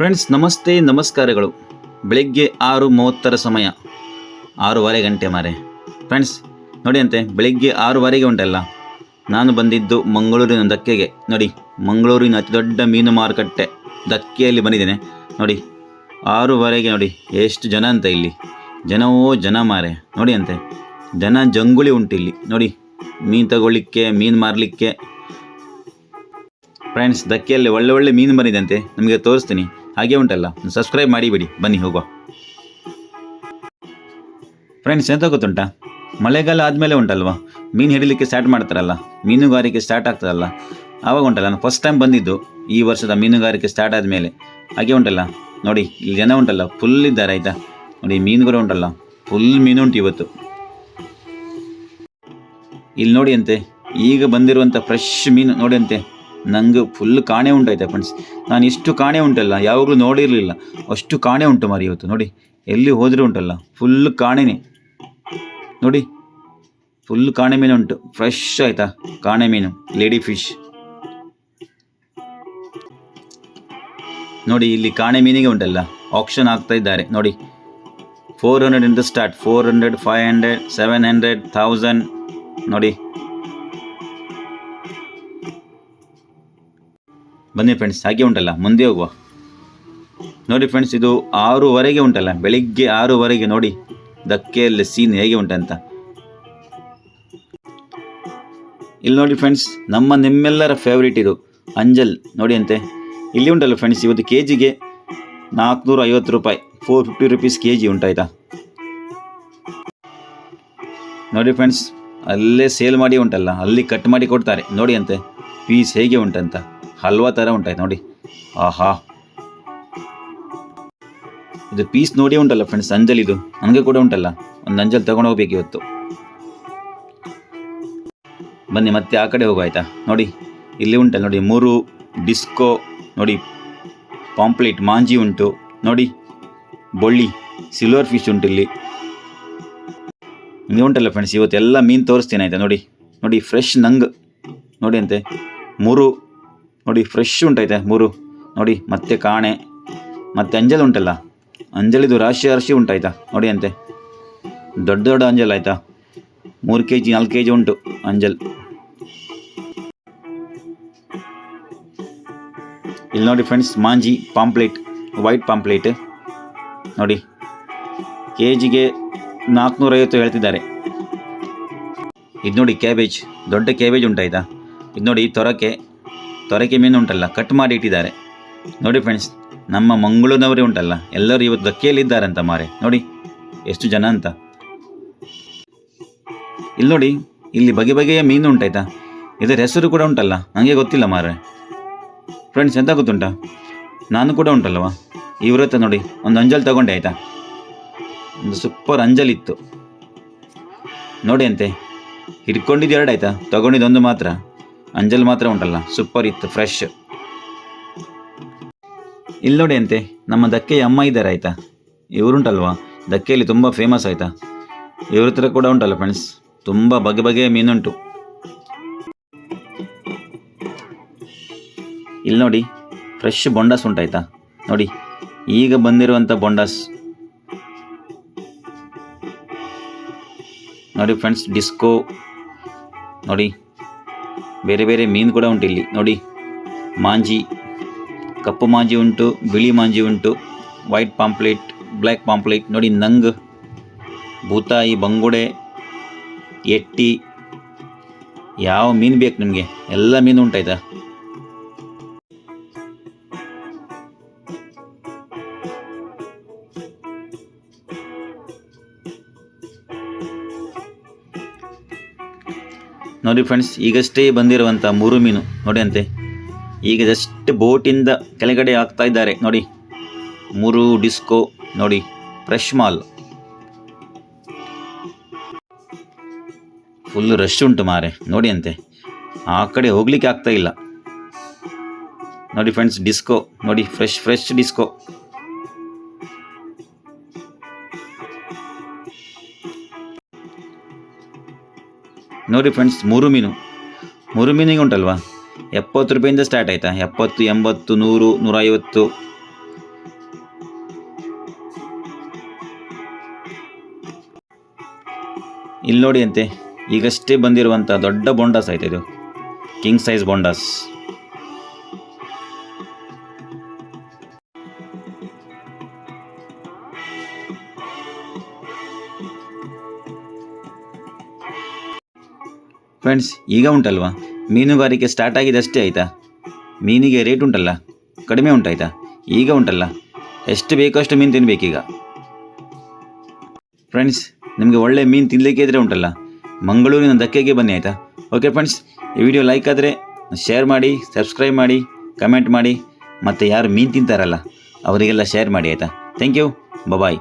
Friends ನಮಸ್ತೆ, ನಮಸ್ಕಾರಗಳು. ಬೆಳಿಗ್ಗೆ ಆರು ಮೂವತ್ತರ ಸಮಯ. ಆರೂವರೆ ಗಂಟೆ ಮಾರೆ. ಫ್ರೆಂಡ್ಸ್ ನೋಡಿ ಅಂತೆ, ಬೆಳಿಗ್ಗೆ ಆರೂವರೆಗೆ ಉಂಟಲ್ಲ? ನಾನು ಬಂದಿದ್ದು ಮಂಗಳೂರಿನ ದಕ್ಕೆಗೆ. ನೋಡಿ, ಮಂಗಳೂರಿನ ಅತಿ ದೊಡ್ಡ ಮೀನು ಮಾರುಕಟ್ಟೆ ದಕ್ಕೆಯಲ್ಲಿ ಬಂದಿದ್ದೇನೆ. ನೋಡಿ, ಆರೂವರೆಗೆ ನೋಡಿ, ಎಷ್ಟು ಜನ ಅಂತ ಇಲ್ಲಿ. ಜನವೋ ಜನ ಮಾರೆ. ನೋಡಿ ಅಂತೆ, ಜನ ಜಂಗುಳಿ ಉಂಟು ಇಲ್ಲಿ. ನೋಡಿ, ಮೀನು ತಗೊಳ್ಳಿಕ್ಕೆ, ಮೀನು ಮಾರಲಿಕ್ಕೆ. ಫ್ರೆಂಡ್ಸ್ ದಕ್ಕೆಯಲ್ಲಿ ಒಳ್ಳೆ ಒಳ್ಳೆ ಮೀನು ಬಂದಿದೆ ಅಂತೆ. ನಿಮಗೆ ತೋರಿಸ್ತೀನಿ. ಹಾಗೆ ಉಂಟಲ್ಲ. ಸಬ್ಸ್ಕ್ರೈಬ್ ಮಾಡಿಬಿಡಿ. ಬನ್ನಿ ಹೋಗುವ. ಫ್ರೆಂಡ್ಸ್ ಎಂತ ಗೊತ್ತುಂಟಾ? ಮಳೆಗಾಲ ಆದಮೇಲೆ ಉಂಟಲ್ವಾ? ಮೀನು ಹಿಡಿಲಿಕ್ಕೆ ಸ್ಟಾರ್ಟ್ ಮಾಡ್ತಾರಲ್ಲ. ಮೀನುಗಾರಿಕೆ ಸ್ಟಾರ್ಟ್ ಆಗ್ತದಲ್ಲ. ಆವಾಗ ಉಂಟಲ್ಲ. ನಾನು ಫಸ್ಟ್ ಟೈಮ್ ಬಂದಿದ್ದು ಈ ವರ್ಷದ ಮೀನುಗಾರಿಕೆ ಸ್ಟಾರ್ಟ್ ಆದಮೇಲೆ. ಹಾಗೆ ಉಂಟಲ್ಲ? ನೋಡಿ, ಇಲ್ಲಿ ಜನ ಉಂಟಲ್ಲ. ಫುಲ್ ಇದ್ದಾರೆ, ಆಯಿತಾ? ನೋಡಿ, ಮೀನುಗಳು ಉಂಟಲ್ಲ. ಫುಲ್ ಮೀನು ಉಂಟು ಇವತ್ತು. ಇಲ್ಲಿ ನೋಡಿ ಅಂತೆ. ಈಗ ಬಂದಿರುವಂಥ ಫ್ರೆಶ್ ಮೀನು. ನೋಡಿ ಅಂತೆ. ನಂಗೆ ಫುಲ್ ಕಾಣೆ ಉಂಟಾಯ್ತಾ ಫ್ರೆಂಡ್ಸ್ ನಾನು ಇಷ್ಟು ಕಾಣೆ ಉಂಟಲ್ಲ, ಯಾವಾಗಲೂ ನೋಡಿರಲಿಲ್ಲ. ಅಷ್ಟು ಕಾಣೆ ಉಂಟು ಮರಿ ಇವತ್ತು, ನೋಡಿ. ಎಲ್ಲಿ ಹೋದರೆ ಉಂಟಲ್ಲ ಫುಲ್ ಕಾಣೆನೇ. ನೋಡಿ ಫುಲ್ ಕಾಣೆ ಮೀನು ಉಂಟು. ಫ್ರೆಶ್ ಆಯ್ತಾ, ಕಾಣೆ ಮೀನು ಲೇಡಿ ಫಿಶ್ ನೋಡಿ, ಇಲ್ಲಿ ಕಾಣೆ ಮೀನಿಗೆ ಉಂಟಲ್ಲ ಆಕ್ಷನ್ ಆಗ್ತಾ ಇದ್ದಾರೆ, ನೋಡಿ. ಫೋರ್ ಹಂಡ್ರೆಡ್ ಇಂದ start four hundred five hundred seven hundred thousand ನೋಡಿ. ಬನ್ನಿ ಫ್ರೆಂಡ್ಸ್ ಹಾಗೆ ಉಂಟಲ್ಲ, ಮುಂದೆ ಹೋಗುವ. ನೋಡಿ ಫ್ರೆಂಡ್ಸ್ ಇದು ಆರೂವರೆಗೆ ಉಂಟಲ್ಲ, ಬೆಳಿಗ್ಗೆ ಆರೂವರೆಗೆ ನೋಡಿ ದಕ್ಕೆಯಲ್ಲಿ ಸೀನ್ ಹೇಗೆ ಉಂಟಂತ. ಇಲ್ಲಿ ನೋಡಿ ಫ್ರೆಂಡ್ಸ್ ನಮ್ಮ ನಿಮ್ಮೆಲ್ಲರ ಫೇವ್ರೇಟ್ ಇದು, ಅಂಜಲ್, ನೋಡಿ ಅಂತೆ. ಇಲ್ಲಿ ಉಂಟಲ್ಲ ಫ್ರೆಂಡ್ಸ್ ಇವತ್ತು ಕೆ ಜಿಗೆ ನಾಲ್ಕುನೂರ ಐವತ್ತು ರೂಪಾಯಿ four fifty rupees K G ಉಂಟಾಯ್ತಾ ನೋಡಿ ಫ್ರೆಂಡ್ಸ್ ಅಲ್ಲೇ ಸೇಲ್ ಮಾಡಿ ಉಂಟಲ್ಲ, ಅಲ್ಲಿ ಕಟ್ ಮಾಡಿ ಕೊಡ್ತಾರೆ, ನೋಡಿ ಅಂತೆ ಪೀಸ್ ಹೇಗೆ ಉಂಟಂತ. ಹಲ್ವಾ ಥರ ಉಂಟಾಯ್ತು ನೋಡಿ. ಆಹಾ. ಇದು ಪೀಸ್ ನೋಡಿ ಉಂಟಲ್ಲ ಫ್ರೆಂಡ್ಸ್ ಅಂಜಲ್ ಇದು ನನಗೆ ಕೂಡ ಉಂಟಲ್ಲ. ಒಂದು ಅಂಜಲ್ ತಗೊಂಡು ಹೋಗ್ಬೇಕು ಇವತ್ತು. ಬನ್ನಿ, ಮತ್ತೆ ಆ ಕಡೆ ಹೋಗು ಆಯ್ತಾ? ನೋಡಿ, ಇಲ್ಲಿ ಉಂಟಲ್ಲ ನೋಡಿ, ಮೂರು, ಡಿಸ್ಕೋ, ನೋಡಿ, ಪಾಂಪ್ಲೇಟ್, ಮಾಂಜಿ ಉಂಟು. ನೋಡಿ, ಬೊಳ್ಳಿ, ಸಿಲ್ವರ್ ಫಿಶ್ ಉಂಟು ಇಲ್ಲಿ. ಹಿಂಗೆ ಉಂಟಲ್ಲ ಫ್ರೆಂಡ್ಸ್ ಇವತ್ತು ಎಲ್ಲ ಮೀನು ತೋರಿಸ್ತೀನಿ ಆಯ್ತಾ ನೋಡಿ. ನೋಡಿ ಫ್ರೆಶ್ ನಂಗ್. ನೋಡಿ ಅಂತೆ. ಮೂರು ನೋಡಿ ಫ್ರೆಶ್ ಉಂಟೈತೆ, ಮೂರು. ನೋಡಿ, ಮತ್ತೆ ಕಾಣೆ, ಮತ್ತೆ ಅಂಜಲ್ ಉಂಟಲ್ಲ? ಅಂಜಲಿದು ರಾಶಿ ರಾಶಿ ಉಂಟಾಯ್ತಾ? ನೋಡಿ ಅಂತೆ. ದೊಡ್ಡ ದೊಡ್ಡ ಅಂಜಲ್ ಆಯ್ತಾ? ಮೂರು ಕೆ ಜಿ ನಾಲ್ಕು ಕೆ ಜಿ ಉಂಟು ಅಂಜಲ್. ಇಲ್ಲಿ ನೋಡಿ ಫ್ರೆಂಡ್ಸ್ ಮಾಂಜಿ ಪಾಂಪ್ಲೇಟ್, ವೈಟ್ ಪಾಂಪ್ಲೇಟ್. ನೋಡಿ ಕೆ ಜಿಗೆ ನಾಲ್ಕುನೂರೈವತ್ತು ಹೇಳ್ತಿದ್ದಾರೆ. ಇದು ನೋಡಿ ಕ್ಯಾಬೇಜ್ ದೊಡ್ಡ ಕ್ಯಾಬೇಜ್ ಉಂಟಾಯ್ತಾ? ಇದು ನೋಡಿ ತೊರಕೆ ತೊರಕೆ ಮೀನು ಉಂಟಲ್ಲ ಕಟ್ ಮಾಡಿ ಇಟ್ಟಿದ್ದಾರೆ. ನೋಡಿ ಫ್ರೆಂಡ್ಸ್ ನಮ್ಮ ಮಂಗಳೂರಿನವರೇ ಉಂಟಲ್ಲ, ಎಲ್ಲರೂ ಇವತ್ತು ದಕ್ಕೆಯಲ್ಲಿದ್ದಾರಂತ ಮಾರೆ. ನೋಡಿ, ಎಷ್ಟು ಜನ ಅಂತ. ಇಲ್ಲಿ ನೋಡಿ, ಇಲ್ಲಿ ಬಗೆ ಬಗೆಯ ಮೀನು ಉಂಟಾಯ್ತಾ? ಇದರ ಹೆಸರು ಕೂಡ ಉಂಟಲ್ಲ ನನಗೆ ಗೊತ್ತಿಲ್ಲ ಮಾರೆ. ಫ್ರೆಂಡ್ಸ್ ಎಂತ ಗೊತ್ತುಂಟ? ನಾನು ಕೂಡ ಉಂಟಲ್ಲವ? ಇವ್ರತ್ತ ನೋಡಿ, ಒಂದು ಅಂಜಲ್ ತಗೊಂಡೆ ಆಯ್ತಾ? ಒಂದು ಸೂಪರ್ ಅಂಜಲ್ ಇತ್ತು. ನೋಡಿ ಅಂತೆ, ಹಿಡ್ಕೊಂಡಿದ್ದು ಎರಡು ಆಯ್ತಾ ತಗೊಂಡಿದ್ದೊಂದು ಮಾತ್ರ. ಅಂಜಲ್ ಮಾತ್ರ ಉಂಟಲ್ಲ ಸೂಪರ್ ಇತ್ತು ಫ್ರೆಶ್ ಇಲ್ಲಿ ನೋಡಿ ಅಂತೆ, ನಮ್ಮ ದಕ್ಕೆಯ ಅಮ್ಮ ಇದ್ದಾರೆ ಆಯ್ತಾ? ಇವರುಂಟಲ್ವಾ? ದಕ್ಕೆಯಲ್ಲಿ ತುಂಬ ಫೇಮಸ್ ಆಯ್ತಾ? ಇವ್ರ ಹತ್ರ ಕೂಡ ಉಂಟಲ್ಲ ಫ್ರೆಂಡ್ಸ್ ತುಂಬ ಬಗೆ ಬಗೆಯ ಮೀನುಂಟು. ಇಲ್ಲಿ ನೋಡಿ ಫ್ರೆಶ್ ಬೊಂಡಾಸ್ ಉಂಟಾಯ್ತಾ? ನೋಡಿ, ಈಗ ಬಂದಿರುವಂಥ ಬೊಂಡಾಸ್. ನೋಡಿ ಫ್ರೆಂಡ್ಸ್ ಡಿಸ್ಕೋ ನೋಡಿ ಬೇರೆ ಬೇರೆ ಮೀನು ಕೂಡ ಉಂಟು ಇಲ್ಲಿ. ನೋಡಿ, ಮಾಂಜಿ, ಕಪ್ಪು ಮಾಂಜಿ ಉಂಟು, ಬಿಳಿ ಮಾಂಜಿ ಉಂಟು ವೈಟ್ ಪಾಂಪ್ಲೇಟ್ ಬ್ಲ್ಯಾಕ್ ಪಾಂಪ್ಲೇಟ್ ನೋಡಿ ನಂಗ್, ಭೂತಾಯಿ, ಬಂಗುಡೆ, ಎಟ್ಟಿ, ಯಾವ ಮೀನು ಬೇಕು ನಿಮಗೆ? ಎಲ್ಲ ಮೀನು ಉಂಟಾಯ್ತಾ? ನೋಡಿ ಫ್ರೆಂಡ್ಸ್ ಈಗಷ್ಟೇ ಬಂದಿರುವಂಥ ಮೂರು ಮೀನು. ನೋಡಿ ಅಂತೆ. ಈಗ ಜಸ್ಟ್ ಬೋಟಿಂದ ಕೆಳಗಡೆ ಆಗ್ತಾ ಇದ್ದಾರೆ. ನೋಡಿ. ಮೂರು ಡಿಸ್ಕೋ ನೋಡಿ. ಫ್ರೆಶ್ ಮಾಲ್ ಫುಲ್ ರಶ್ ಉಂಟು ಮಾರೆ. ನೋಡಿ ಅಂತೆ. ಆ ಕಡೆ ಹೋಗ್ಲಿಕ್ಕೆ ಆಗ್ತಾ ಇಲ್ಲ. ನೋಡಿ ಫ್ರೆಂಡ್ಸ್ ಡಿಸ್ಕೋ ನೋಡಿ ಫ್ರೆಶ್ ಫ್ರೆಶ್ ಡಿಸ್ಕೋ ನೋಡಿ ಫ್ರೆಂಡ್ಸ್ ಮೂರು ಮೀನು. ಮೂರು ಮೀನಿಗೆ ಉಂಟಲ್ವಾ? ಎಪ್ಪತ್ತು ರೂಪಾಯಿಂದ ಸ್ಟಾರ್ಟ್ ಆಯಿತಾ? ಎಪ್ಪತ್ತು, ಎಂಬತ್ತು, ನೂರು, ನೂರೈವತ್ತು. ಇಲ್ಲಿ ನೋಡಿ ಅಂತೆ, ಈಗಷ್ಟೇ ಬಂದಿರುವಂಥ ದೊಡ್ಡ ಬೊಂಡಾಸ್ ಆಯ್ತಾ ಇದು? King size bondas. ಫ್ರೆಂಡ್ಸ್ ಈಗ ಉಂಟಲ್ವಾ? ಮೀನುಗಾರಿಕೆ ಸ್ಟಾರ್ಟ್ ಆಗಿದೆ ಅಷ್ಟೇ ಆಯಿತಾ? ಮೀನಿಗೆ ರೇಟ್ ಉಂಟಲ್ಲ? ಕಡಿಮೆ ಉಂಟಾಯ್ತಾ? ಈಗ ಉಂಟಲ್ಲ? ಎಷ್ಟು ಬೇಕೋ ಅಷ್ಟು ಮೀನು ತಿನ್ನಬೇಕೀಗ ಫ್ರೆಂಡ್ಸ್ ನಿಮಗೆ ಒಳ್ಳೆ ಮೀನು ತಿನ್ನಲಿಕ್ಕೆ ಇದ್ರೆ ಉಂಟಲ್ಲ? ಮಂಗಳೂರಿನ ಧಕ್ಕೆಗೆ ಬನ್ನಿ ಆಯಿತಾ? ಓಕೆ ಫ್ರೆಂಡ್ಸ್ ಈ ವಿಡಿಯೋ ಲೈಕ್ ಆದರೆ ಶೇರ್ ಮಾಡಿ ಸಬ್ಸ್ಕ್ರೈಬ್ ಮಾಡಿ ಕಮೆಂಟ್ ಮಾಡಿ, ಮತ್ತು ಯಾರು ಮೀನು ತಿಂತಾರಲ್ಲ, ಅವರಿಗೆಲ್ಲ ಶೇರ್ ಮಾಡಿ ಆಯಿತಾ? Thank you bye